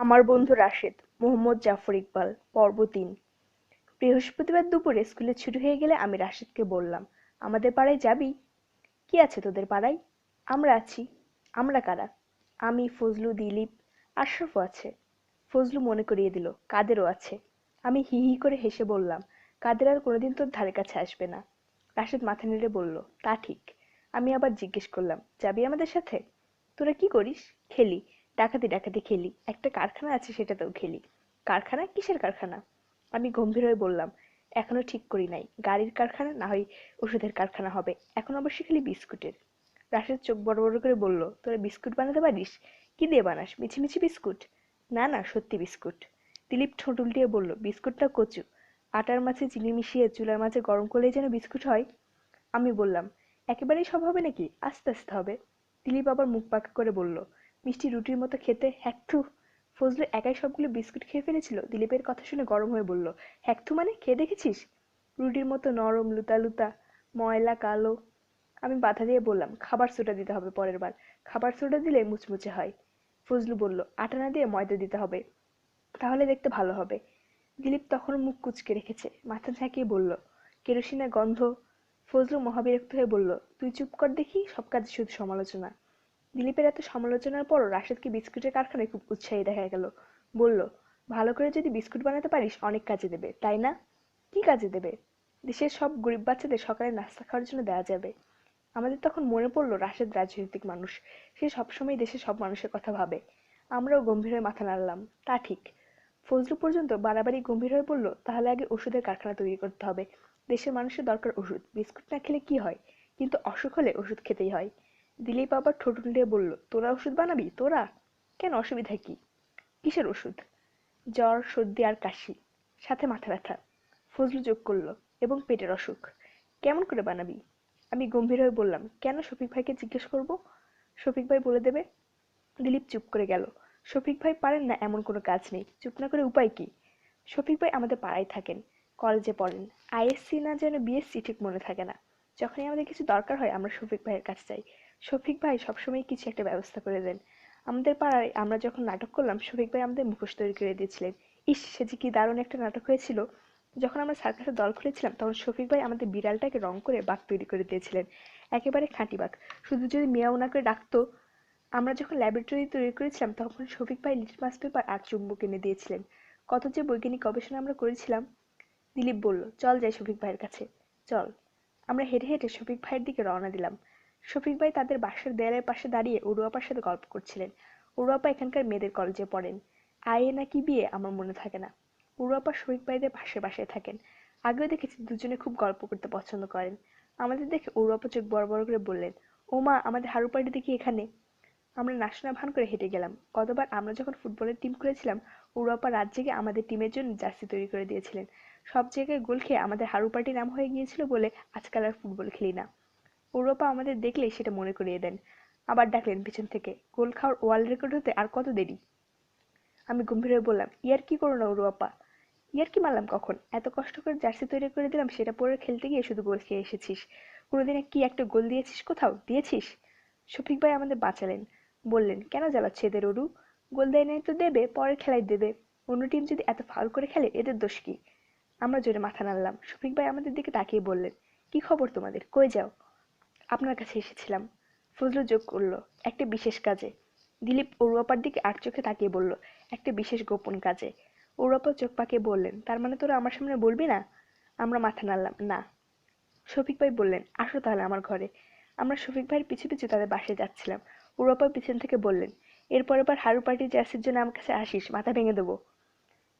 আমার বন্ধু রাশেদ, মোহাম্মদ জাফর ইকবাল, পর্ব তিন। বৃহস্পতিবার দুপুরে স্কুলে ছুটি হয়ে গেলে আমি রাশেদকে বললাম, আমাদের পাড়ায় যাবি? কি আছে তোদের পাড়ায়? আমরা আছি। আমরা কারা? আমি, ফজলু, দিলীপ, আশরাফও আছে। ফজলু মনে করিয়ে দিল, কাদেরও আছে? আমি হি হি করে হেসে বললাম, কাদের আর কোনোদিন তোর ধারে কাছে আসবে না। রাশেদ মাথা নেড়ে বলল, তা ঠিক। আমি আবার জিজ্ঞেস করলাম, যাবি আমাদের সাথে? তোরা কি করিস? খেলি। ডাকাতি ডাকাতি খেলি। একটা কারখানা আছে সেটাতেও খেলি। কারখানা? কিসের কারখানা? আমি গম্ভীর হয়ে বললাম, এখনও ঠিক করি নাই। গাড়ির কারখানা না হয় ওষুধের কারখানা হবে। এখন অবশ্যই খেলি বিস্কুটের। রাশেদ চোখ বড় বড় করে বলল, তোরা বিস্কুট বানাতে পারিস? কি দিয়ে বানাস? মিছি মিছি বিস্কুট? না না, সত্যি বিস্কুট। দিলীপ ঠোঁট উল্টিয়ে বলল, বিস্কুটটা কচু। আটার মাছে চিনি মিশিয়ে চুলার মাঝে গরম করলেই যেন বিস্কুট হয়? আমি বললাম, একেবারেই সব হবে নাকি? আস্তে আস্তে হবে। দিলীপ আবার মুখ পাকা করে বলল মিষ্টি রুটির মতো খেতে হ্যাকথু ফজলু একাই সবগুলো বিস্কুট খেয়ে ফেলেছিল। দিলীপের কথা শুনে গরম হয়ে বলল, হ্যাকথু মানে? খেয়ে দেখেছিস? রুটির মতো নরম, লুতা লুতা, ময়লা কালো। আমি বাধা দিয়ে বললাম, খাবার সোডা দিতে হবে পরের বার। খাবার সোডা দিলে মুচমুচে হয়। ফজলু বলল আটা না দিয়ে ময়দা দিতে হবে, তাহলে দেখতে ভালো হবে। দিলীপ তখন মুখ কুচকে রেখেছে, মাথা ঝাঁকিয়ে বলল, কেরোসিনের গন্ধ? ফজলু মহাবিরক্ত হয়ে বলল, তুই চুপ কর দেখি, সব কাজে শুধু সমালোচনা। দিলীপের এত সমালোচনার পরও রাশেদকে বিস্কুটের কারখানায় খুব উৎসাহী দেখা গেল। বলল, ভালো করে যদি বিস্কুট বানাতে পারিস, অনেক কাজে দেবে, তাই না? কি কাজে দেবে? দেশের সব গরিব বাচ্চাদের সকালে নাস্তা খাওয়ার জন্য দেওয়া যাবে। আমাদের তখন মনে পড়ল, রাশেদ রাজনৈতিক মানুষ। সে সবসময় দেশের সব মানুষের কথা ভাবে। আমরাও গম্ভীর হয়ে মাথা নাড়লাম। তা ঠিক। ফজলু পর্যন্ত বাড়াবাড়ি গম্ভীর হয়ে পড়ল তাহলে আগে ওষুধের কারখানা তৈরি করতে হবে। দেশের মানুষের দরকার ওষুধ। বিস্কুট না খেলে কি হয়? কিন্তু অসুখ হলে ওষুধ খেতেই হয়। দিলীপ আবার ঠোঁট উল্টে বলল, তোরা ওষুধ বানাবি? তোরা? কেন অসুবিধা কি? কিসের ওষুধ? জ্বর, সর্দি আর কাশি, সাথে মাথা ব্যথা। ফজলু যোগ করল, এবং পেটের অসুখ। কেমন করে বানাবি? আমি গম্ভীর হয়ে বললাম, কেন শফিক ভাইকে জিজ্ঞেস করব? শফিক ভাই বলে দেবে, দিলীপ চুপ করে গেল। শফিক ভাই পারেন না এমন কোনো কাজ নেই। চুপ না করে উপায় কি? শফিক ভাই আমাদের পাড়ায় থাকেন, কলেজে পড়েন। আইএসসি না যেন বিএসসি ঠিক মনে থাকে না। যখনই আমাদের কিছু দরকার হয়, আমরা শফিক ভাইয়ের কাছে যাই। শফিক ভাই সবসময় কিছু একটা ব্যবস্থা করে দেন। আমাদের পাড়ায় আমরা যখন নাটক করলাম, শফিক ভাই আমাদের মুখোশ তৈরি করে দিয়েছিলেন। ইস, সে যে কি দারুণ একটা নাটক হয়েছিল। যখন আমরা সার্কাসের দল খুলেছিলাম, তখন শফিক ভাই আমাদের বিড়ালটাকে রং করে বাঘ তৈরি করে দিয়েছিলেন। একেবারে খাঁটি বাঘ। শুধু যদি মিয়াও না করে ডাকতো, আমরা যখন ল্যাবরেটরি তৈরি করেছিলাম, তখন শফিক ভাই লিটমাস পেপার আর চুম্বক এনে দিয়েছিলেন। কত যে বৈজ্ঞানিক গবেষণা আমরা করেছিলাম, দিলীপ বলল, চল যাই শফিক ভাইয়ের কাছে। চল। আমরা হেঁটে হেঁটে শফিক ভাইয়ের দিকে রওনা দিলাম। শফিক ভাই তাদের বাসার দেয়ালের পাশে দাঁড়িয়ে উড়ুয়াপার সাথে গল্প করছিলেন। উড়ুয়াপা এখানকার মেয়েদের কলেজে পড়েন। আয়ে নাকি বিয়ে? আমার মনে থাকে না। উড়ুয়াপা শফিক ভাইদের পাশে বাসায় থাকেন। আগেও দেখেছি দুজনে খুব গল্প করতে পছন্দ করেন। আমাদের দেখে উড়ুয়াপা চোখ বড় বড় করে বললেন, ও মা, আমাদের হারু দেখি এখানে। আমরা নাচনা ভান করে হেঁটে গেলাম। গতবার আমরা যখন ফুটবলের টিম করেছিলাম, উড়ুয়াপা রাত জেগে আমাদের টিমের জন্য জার্সি তৈরি করে দিয়েছিলেন। সব জায়গায় গোল খেয়ে আমাদের হারু নাম হয়ে গিয়েছিল বলে আজকাল আর ফুটবল খেলি না। উড়োপা আমাদের দেখলেই সেটা মনে করিয়ে দেন। আবার ডাকলেন পিছন থেকে, গোল খাওয়ার ওয়ার্ল্ড রেকর্ড হতে আর কত দেরি? আমি গম্ভীর হয়ে বললাম, ইয়ার কি করো না উড়োপা ইয়ার কি মারলাম কখন? এত কষ্ট করে জার্সি তৈরি করে দিলাম, সেটা পরে খেলতে গিয়ে শুধু গোল খেয়ে এসেছিস। কোনোদিন কি একটা গোল দিয়েছিস কোথাও? দিয়েছিস? শফিক ভাই আমাদের বাঁচালেন। বললেন, কেন জ্বালাচ্ছে এদের অরু গোল দেয় নাই তো দেবে পরের খেলায় দেবে। অন্য টিম যদি এত ফাউল করে খেলে, এদের দোষ কি? আমরা জোরে মাথা নাড়লাম। শফিক ভাই আমাদের দিকে তাকিয়ে বললেন, কি খবর তোমাদের? কই যাও? আপনার কাছে এসেছিলাম। ফজলু যোগ করল একটা বিশেষ কাজে। দিলীপ অরুয়াপার দিকে আট চোখে তাকিয়ে বলল, একটা বিশেষ গোপন কাজে। অরুয়াপা চোখ পাকিয়ে বললেন, তার মানে তোরা আমার সামনে বলবি না? আমরা মাথা নাড়লাম, না। শফিক ভাই বললেন, আসো তাহলে আমার ঘরে। আমরা শফিক ভাইয়ের পিছু পিছু তাদের বাসায় যাচ্ছিলাম। অরুয়াপা পিছন থেকে বললেন, এরপর এবার হারু পার্টি জার্সির জন্য আমার কাছে আসিস, মাথা ভেঙে দেবো।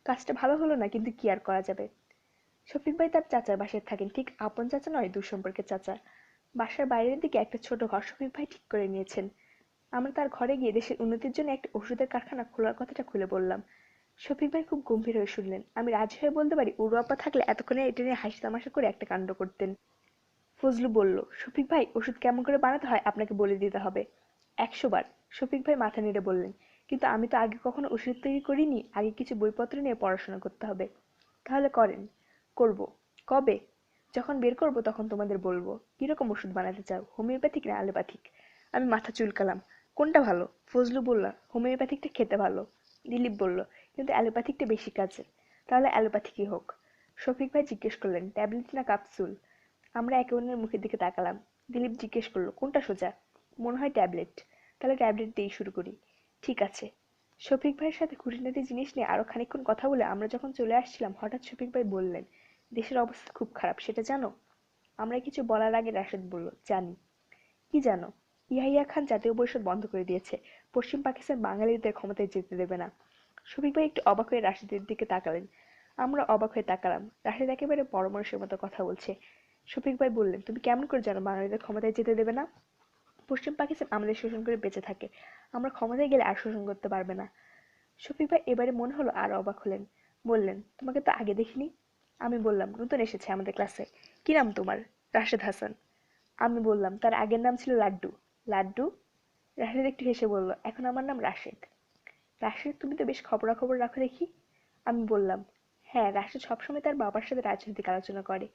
কাজটা ভালো হলো না, কিন্তু কি আর করা যাবে? শফিক ভাই তার চাচার বাসায় থাকেন, ঠিক আপন চাচা নয়, দূর সম্পর্কের চাচা। বাসার বাইরের দিকে একটা ছোট ঘর শফিক ভাই ঠিক করে নিয়েছেন। আমরা তার ঘরে গিয়ে দেশের উন্নতির জন্য একটা ওষুধের কারখানা খোলার কথাটা খুলে বললাম। শফিক ভাই খুব গম্ভীর হয়ে শুনলেন। আমি রাজি হয়ে বলতে পারি উড়ুয়াপা থাকলে এতক্ষণে এটা নিয়ে হাসি তামাশা করে একটা কাণ্ড করতেন। ফজলু বলল, শফিক ভাই, ওষুধ কেমন করে বানাতে হয় আপনাকে বলে দিতে হবে? একশো বার। শফিক ভাই মাথা নেড়ে বললেন, কিন্তু আমি তো আগে কখনো ওষুধ তৈরি করিনি, আগে কিছু বইপত্র নিয়ে পড়াশোনা করতে হবে। তাহলে করেন। করব। কবে? যখন বের করব তখন তোমাদের বলব, কীরকম ওষুধ বানাতে চাও? হোমিওপ্যাথিক না অ্যালোপ্যাথিক? আমি মাথা চুলকালাম। কোনটা ভালো? ফজলু বলল, হোমিওপ্যাথিকটা খেতে ভালো। দিলীপ বলল, কিন্তু অ্যালোপ্যাথিকটা বেশি কাজের। তাহলে অ্যালোপ্যাথিকই হোক। শফিক ভাই জিজ্ঞেস করলেন, ট্যাবলেট না ক্যাপসুল আমরা একে অন্যের মুখের দিকে তাকালাম। দিলীপ জিজ্ঞেস করল, কোনটা সোজা? মনে হয় ট্যাবলেট। তাহলে ট্যাবলেট দিয়েই শুরু করি। ঠিক আছে। শফিক ভাইয়ের সাথে খুঁটিনাটি জিনিস নিয়ে আরও খানিকক্ষণ কথা বলে আমরা যখন চলে আসছিলাম, হঠাৎ শফিক ভাই বললেন দেশের অবস্থা খুব খারাপ, সেটা জানো? আমরা কিছু বলার আগে রাশেদ বলল, জানি। কি জানো? ইয়াহিয়া খান জাতীয় পরিষদ বন্ধ করে দিয়েছে। পশ্চিম পাকিস্তান বাঙালিদের ক্ষমতায় যেতে দেবে না। শফিক ভাই একটু অবাক হয়ে রাশেদের দিকে তাকালেন। আমরা অবাক হয়ে তাকালাম। রাশেদ একেবারে বড় মানুষের মতো কথা বলছে। শফিক ভাই বললেন, তুমি কেমন করে জানো বাঙালিদের ক্ষমতায় যেতে দেবে না? পশ্চিম পাকিস্তান আমাদের শোষণ করে বেঁচে থাকে। আমরা ক্ষমতায় গেলে আর শোষণ করতে পারবে না। শফিক ভাই এবারে মনে হলো আর অবাক হলেন। বললেন, তোমাকে তো আগে দেখিনি। আমি বললাম, নতুন এসেছে আমাদের ক্লাসে কি নাম তোমার? রাশেদ হাসান। আমি বললাম, তার আগের নাম ছিল লাড্ডু। লাড্ডু? রাশেদ একটু হেসে বলল, এখন আমার নাম রাশেদ। রাশেদ, তুমি তো বেশ খবরাখবর রাখো দেখি। আমি বললাম হ্যাঁ রাশেদ সবসময় তার বাবার সাথে রাজনৈতিক আলোচনা করে।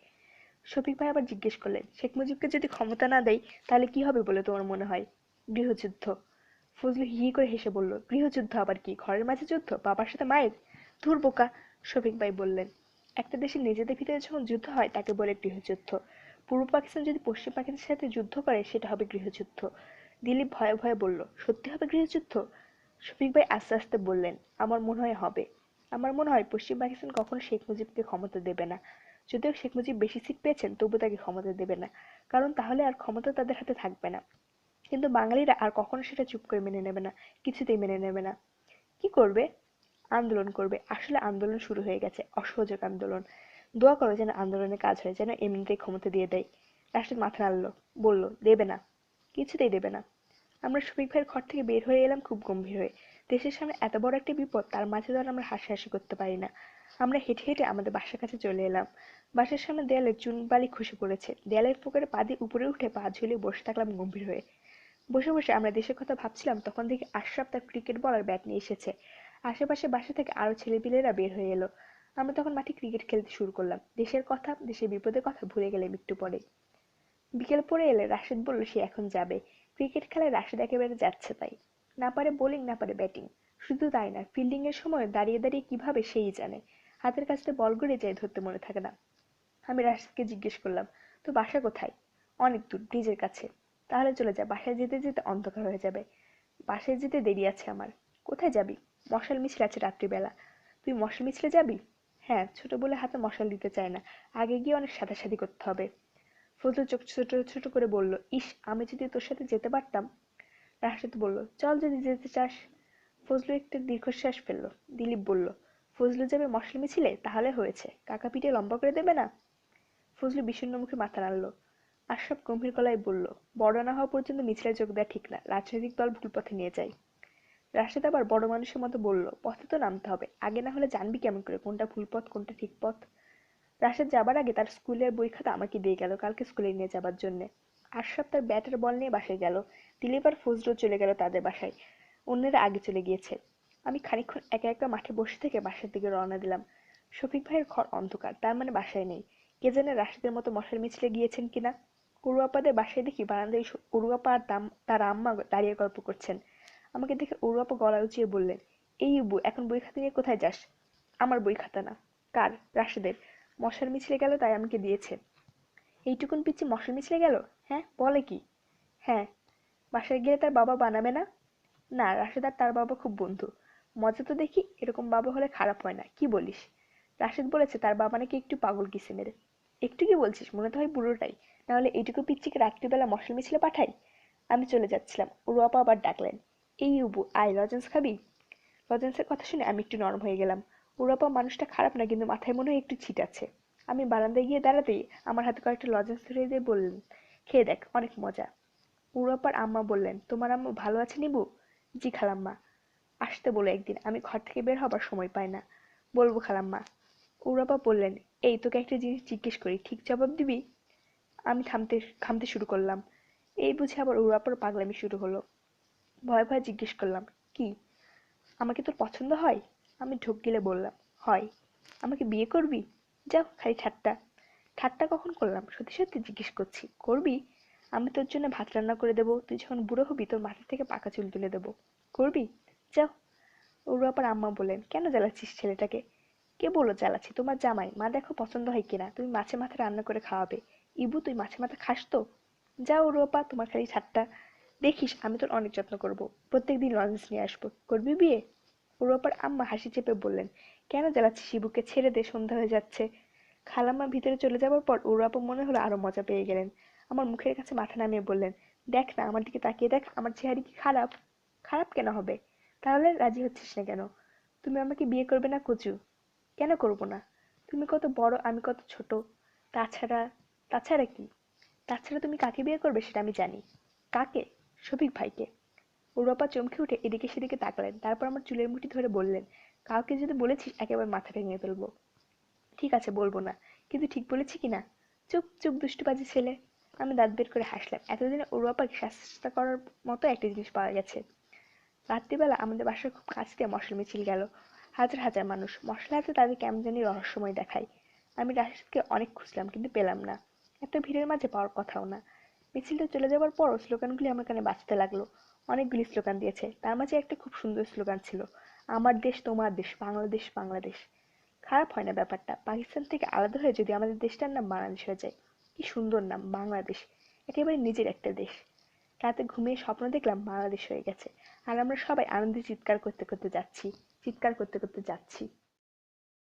শফিক ভাই আবার জিজ্ঞেস করলেন, শেখ মুজিবকে যদি ক্ষমতা না দেয় তাহলে কি হবে বলে তোমার মনে হয়? গৃহযুদ্ধ। ফজলু হি করে হেসে বলল, গৃহযুদ্ধ আবার কি? ঘরের মাঝে যুদ্ধ? বাবার সাথে মায়ের? ধুর বোকা, শফিক ভাই বললেন একটা দেশের নিজেদের ভিতরে যখন যুদ্ধ হয়, তাকে বলে গৃহযুদ্ধ। পূর্ব পাকিস্তান যদি পশ্চিম পাকিস্তানের সাথে যুদ্ধ করে, সেটা হবে গৃহযুদ্ধ। দিলীপ ভয়ে ভয়ে বলল, সত্যি হবে গৃহযুদ্ধ? শফিক ভাই আস্তে আস্তে বললেন, আমার মনে হয় হবে। আমার মনে হয় পশ্চিম পাকিস্তান কখনো শেখ মুজিবকে ক্ষমতা দেবে না। যদিও শেখ মুজিব বেশি সিট পেয়েছেন, তবু তাকে ক্ষমতা দেবে না। কারণ তাহলে আর ক্ষমতা তাদের হাতে থাকবে না। কিন্তু বাঙালিরা আর কখনো সেটা চুপ করে মেনে নেবে না, কিছুতেই মেনে নেবে না। কি করবে? আন্দোলন করবে। আসলে আন্দোলন শুরু হয়ে গেছে, অসহযোগ আন্দোলন। দোয়া করো যেন আন্দোলনের কাজ হয়, যেন এমনিতেই ক্ষমতা দিয়ে দেয়। রাশেদ মাথা নাড়লো, বলল, দেবে না, কিছুতেই দেবে না। আমরা শফিক ভাইয়ের ঘর থেকে বের হয়ে এলাম খুব গম্ভীর হয়ে। দেশের সামনে এত বড় একটা বিপদ, তার মাঝে ধরে আমরা হাসাহাসি করতে পারি না। আমরা হেঁটে হেঁটে আমাদের বাসার কাছে চলে এলাম। বাসার সামনে দেয়ালে চুন বালি খসে পড়েছে। দেয়ালের পুকুরে পা দিয়ে উপরে উঠে পা ঝুলিয়ে বসে থাকলাম গম্ভীর হয়ে। বসে বসে আমরা দেশের কথা ভাবছিলাম, তখন দেখি আশরাফ তার ক্রিকেট বলার ব্যাট নিয়ে এসেছে। আশেপাশে বাসা থেকে আরও ছেলেপিলেরা বের হয়ে এলো। আমরা তখন মাঠে ক্রিকেট খেলতে শুরু করলাম। দেশের কথা, দেশের বিপদের কথা ভুলে গেলাম একটু পরে বিকেল পরে এলে রাশেদ বলল, সে এখন যাবে। ক্রিকেট খেলায় রাশেদ একেবারে যাচ্ছে তাই। না পারে বোলিং না পারে ব্যাটিং শুধু তাই না ফিল্ডিং এর সময় দাঁড়িয়ে দাঁড়িয়ে কীভাবে সেই জানে। হাতের কাছে বল গড়ে যায় ধরতে মনে থাকে না। আমি রাশেদকে জিজ্ঞেস করলাম তো বাসা কোথায়? অনেক দূর, ব্রিজের কাছে। তাহলে চলে যা, বাসায় যেতে যেতে অন্ধকার হয়ে যাবে। বাসায় যেতে দেরি আছে আমার। কোথায় যাবি? মশাল মিছিল আছে রাত্রিবেলা। তুই মশাল মিছিলে যাবি? হ্যাঁ ছোট বলে হাতে মশাল দিতে চায় না। আগে গিয়ে অনেক সাদাসাদি করতে হবে। ফজল চোখ ছোট ছোট করে বলল, ইস, আমি যদি তোর সাথে যেতে পারতাম? রাশেদ বলল, চল যদি যেতে চাস। ফজলু একটা দীর্ঘশ্বাস ফেলল। দিলীপ বলল, ফজলু যাবে মশাল মিছিলে? তাহলে হয়েছে। কাকা পিঠে লম্বা করে দেবে না? ফজলু বিষণ্ণ মুখে মাথা নাড়ল। আশরাফ গম্ভীর গলায় বলল, বড় না হওয়া পর্যন্ত মিছিলে যোগ দেওয়া ঠিক না। রাজনৈতিক দল ভুল পথে নিয়ে যায়। রাশেদ আবার বড় মানুষের মতো বলল, পথে তো নামতে হবে। আগে না হলে জানবি কেমন করে কোনটা ভুল পথ, কোনটা ঠিক পথ? রাশেদ যাবার আগে তার স্কুলের বই খাতা আমাকে দিয়ে গেল, কালকে স্কুলে নিয়ে যাবার জন্য। আশরাফ তার ব্যাটের বল নিয়ে বাসায় গেল। দিলীপ আর ফজলু চলে গেল তাদের বাসায়। অন্যেরা আগে চলে গিয়েছে। আমি খানিকক্ষণ একা একা মাঠে বসে থেকে বাসার দিকে রওনা দিলাম। শফিক ভাইয়ের ঘর অন্ধকার, তার মানে বাসায় নেই। কে জানে রাশেদের মতো মশার মিছিলে গিয়েছেন কিনা? উরুয়াপাদের বাসায় দেখি বারান্দায় উরুয়াপা আর তার আম্মা দাঁড়িয়ে গল্প করছেন। আমাকে দেখে ওর উরুয়াপা গলা উঁচিয়ে বললেন এই ইবু এখন বই খাতা নিয়ে কোথায় যাস? আমার বই খাতা না। কার? রাশেদের। মশার মিছিলে গেল, তাই আমাকে দিয়েছে। এইটুকুন পিচ্ছি মশার মিছিলে গেল? হ্যাঁ বলে কি? হ্যাঁ। বাসায় গেলে তার বাবা বানাবে না? না, রাশেদ আর তার বাবা খুব বন্ধু। মজা তো দেখি, এরকম বাবা হলে খারাপ হয় না। কি বলিস? রাশেদ বলেছে, তার বাবা নাকি একটু পাগল কিসেমের একটু কি বলছিস? মনে তো হয় পুরোটাই নাহলে এইটুকু পিচ্ছিকে রাত্রিবেলা মশাল মিছিলে পাঠাই? আমি চলে যাচ্ছিলাম। উরুয়াপা আবার ডাকলেন। এই উবু আয়, লজেন্স খাবি? লজেন্সের কথা শুনে আমি একটু নরম হয়ে গেলাম। উরুয়াপা মানুষটা খারাপ না, কিন্তু মাথায় মনে হয় একটু ছিট আছে। আমি বারান্দায় গিয়ে দাঁড়াতেই আমার হাতে কয়েকটা লজেন্স ধরে দিয়ে বললেন, খেয়ে দেখ, অনেক মজা। উরুয়াপার আম্মা বললেন, তোমার আম্মা ভালো আছে নিবু? জি খালাম্মা। আসতে বলো একদিন, আমি ঘর থেকে বের হবার সময় পাই না। বলব খালাম্মা। উরাপা বললেন, এই, তোকে একটা জিনিস জিজ্ঞেস করি, ঠিক জবাব দিবি? আমি থামতে খামতে শুরু করলাম। এই বুঝে আবার উড়াপর পাগলামি শুরু হলো। ভয় ভয় জিজ্ঞেস করলাম, কি? আমাকে তোর পছন্দ হয়? আমি ঢোক গিলে বললাম, হয়। আমাকে বিয়ে করবি? যাও, খালি ঠাট্টা। ঠাট্টা কখন করলাম? সত্যি সত্যি জিজ্ঞেস করছি। করবি? আমি তোর জন্য ভাত রান্না করে দেবো। তুই যখন বুড়ো হবি, তোর মাথা থেকে পাকা চুল তুলে দেবো। করবি? যাও। ওর আবার আম্মা বললেন, কেন জ্বালাচ্ছিস ছেলেটাকে? কে বলল জ্বালাচ্ছি? তোমার জামাই। মা দেখো পছন্দ হয় কিনা? তুমি মাছে মাথা রান্না করে খাওয়াবে। ইবু, তুই মাছে মাথা খাস তো? যাও ওর আপা তোমার খালি ঠাট্টা। দেখিস, আমি তোর অনেক যত্ন করব। প্রত্যেকদিন লজেন্স নিয়ে আসব। করবি বিয়ে? ওর আপার আম্মা হাসি চেপে বললেন, কেন জ্বালাচ্ছিস শিবুকে? ছেড়ে দে, সন্ধ্যা হয়ে যাচ্ছে। খালাম্মা ভিতরে চলে যাওয়ার পর ওর আপা মনে হলো আরও মজা পেয়ে গেলেন। আমার মুখের কাছে মাথা নামিয়ে বললেন, দেখ না, আমার দিকে তাকিয়ে দেখ, আমার চেহারা কি খারাপ? খারাপ কেন হবে? তাহলে রাজি হচ্ছিস না কেন? তুমি আমাকে বিয়ে করবে না কুচু? কেন করব না? তুমি কত বড়, আমি কত ছোট। তাছাড়া তাছাড়া কি? তাছাড়া তুমি কাকে বিয়ে করবে সেটা আমি জানি। কাকে? শফিক ভাইকে। ওরপা চমকে উঠে এদিকে সেদিকে তাকালেন। তারপর আমার চুলের মুঠি ধরে বললেন, কাউকে যদি বলেছিস, একেবারে মাথা ভেঙে ফেলব। ঠিক আছে, বলব না। কিন্তু ঠিক বলেছি কি না? চুপ চুপ, দুষ্টুবাজি ছেলে। আমি দাঁত বের করে হাসলাম। এতদিনে ওরুয়াপাকে শাস্তা করার মতো একটা জিনিস পাওয়া গেছে। রাত্রিবেলা আমাদের বাসার খুব কাছ দিয়ে মশলা মিছিল গেল। হাজার হাজার মানুষ। মশলা হাতে তাদের কেমন জানি রহস্যময় দেখায়। আমি রাশিদকে অনেক খুঁজলাম, কিন্তু পেলাম না। এত ভিড়ের মাঝে পাওয়ার কথাও না। মিছিলটা চলে যাওয়ার পরও স্লোগানগুলি আমার কানে বাঁচতে লাগল। অনেকগুলি স্লোগান দিয়েছে। তার মাঝে একটা খুব সুন্দর স্লোগান ছিল, আমার দেশ তোমার দেশ, বাংলাদেশ বাংলাদেশ। খারাপ হয় না ব্যাপারটা। পাকিস্তান থেকে আলাদা হয়ে যদি আমাদের দেশটার নাম বাংলাদেশ হয়ে যায়, কি সুন্দর নাম, বাংলাদেশ। একেবারে নিজের একটা দেশ। রাতে ঘুমিয়ে স্বপ্ন দেখলাম বাংলাদেশ হয়ে গেছে। আর আমরা সবাই আনন্দে চিৎকার করতে করতে যাচ্ছি, চিৎকার করতে করতে যাচ্ছি।